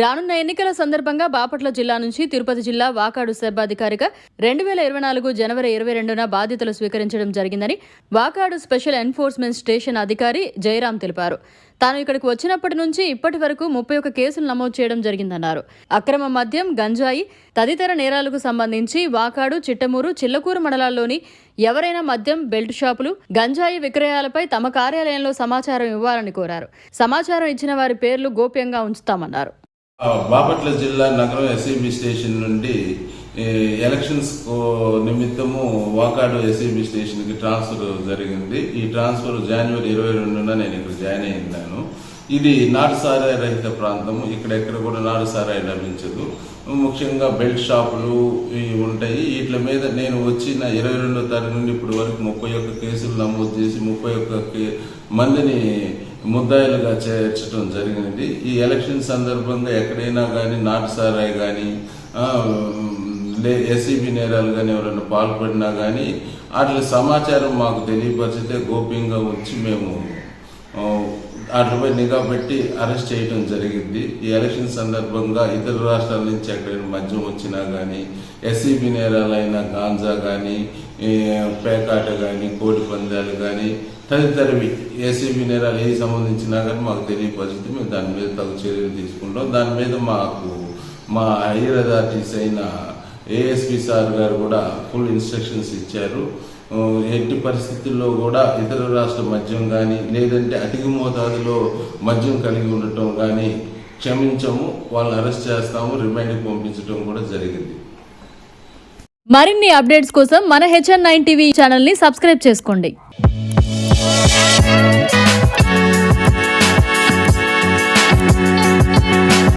రానున్న ఎన్నికల సందర్భంగా బాపట్ల జిల్లా నుంచి తిరుపతి జిల్లా వాకాడు సెబ్బాధికారిగా రెండు వేల ఇరవై నాలుగు జనవరి ఇరవై రెండున బాధ్యతలు స్వీకరించడం జరిగిందని వాకాడు స్పెషల్ ఎన్ఫోర్స్మెంట్ స్టేషన్ అధికారి జయరాం తెలిపారు. తాను ఇక్కడికి వచ్చినప్పటి నుంచి ఇప్పటి వరకు ముప్పై ఒక్క కేసులు నమోదు చేయడం జరిగిందన్నారు. అక్రమ మద్యం గంజాయి తదితర నేరాలకు సంబంధించి వాకాడు చిట్టమూరు చిల్లకూరు మండలాల్లోని ఎవరైనా మద్యం బెల్ట్ షాపులు గంజాయి విక్రయాలపై తమ కార్యాలయంలో సమాచారం ఇవ్వాలని కోరారు. సమాచారం ఇచ్చిన వారి పేర్లు గోప్యంగా ఉంచుతామన్నారు. బాపట్ల జిల్లా నగరం ఎస్ఈబి స్టేషన్ నుండి ఎలక్షన్స్ నిమిత్తము వాకాడు ఎస్ఈబి స్టేషన్కి ట్రాన్స్ఫర్ జరిగింది. ఈ ట్రాన్స్ఫర్ జనవరి ఇరవై రెండున నేను ఇక్కడ జాయిన్ అయ్యాను ఇది నాటుసారాయి రహిత ప్రాంతం ఇక్కడ ఎక్కడ కూడా నాటుసారాయి లభించదు. ముఖ్యంగా బెల్ట్ షాపులు ఇవి ఉంటాయి. వీటి మీద నేను వచ్చిన ఇరవై రెండో తారీఖు నుండి ఇప్పటి వరకు ముప్పై ఒక్క కేసులు నమోదు చేసి ముప్పై ఒక్క కే- మందిని ముద్దాయిలుగా చేర్చడం జరిగినది. ఈ ఎలక్షన్ సందర్భంగా ఎక్కడైనా కానీ నాటుసారాయి కానీ లే ఎస్ఈబి నేరాలు కానీ ఎవరైనా పాల్పడినా కానీ అట్లా సమాచారం మాకు తెలియపరిచితే గోప్యంగా ఉంచి మేము వాటిపై నిఘా పెట్టి అరెస్ట్ చేయడం జరిగింది. ఈ ఎలక్షన్ సందర్భంగా ఇతర రాష్ట్రాల నుంచి ఎక్కడైనా మద్యం వచ్చినా కానీ ఎస్సీబీ నేరాలైన గాంజా కానీ పేకాట కానీ కోడి పందాలు కానీ తదితరవి ఏసీబీ నేరాలు ఏ సంబంధించినా కానీ మాకు తెలియపరిచితే మేము దాని మీద తగు చర్యలు తీసుకుంటాం. దాని మీద మాకు మా హైయర్ అథారిటీస్ అయిన ఏఎస్పి సార్ గారు కూడా ఫుల్ ఇన్స్ట్రక్షన్స్ ఇచ్చారు. ఎట్టి పరిస్థితుల్లో కూడా ఇతర రాష్ట్ర మద్యం కానీ లేదంటే అధిక మోతాదులో మద్యం కలిగి ఉండటం కానీ క్షమించము వాళ్ళని అరెస్ట్ చేస్తాము రిమైండ్కి పంపించడం కూడా జరిగింది. మరిన్ని అప్డేట్స్ కోసం మన హెచ్ఎన్ నైన్ టీవీ ఛానల్ని సబ్స్క్రైబ్ చేసుకోండి.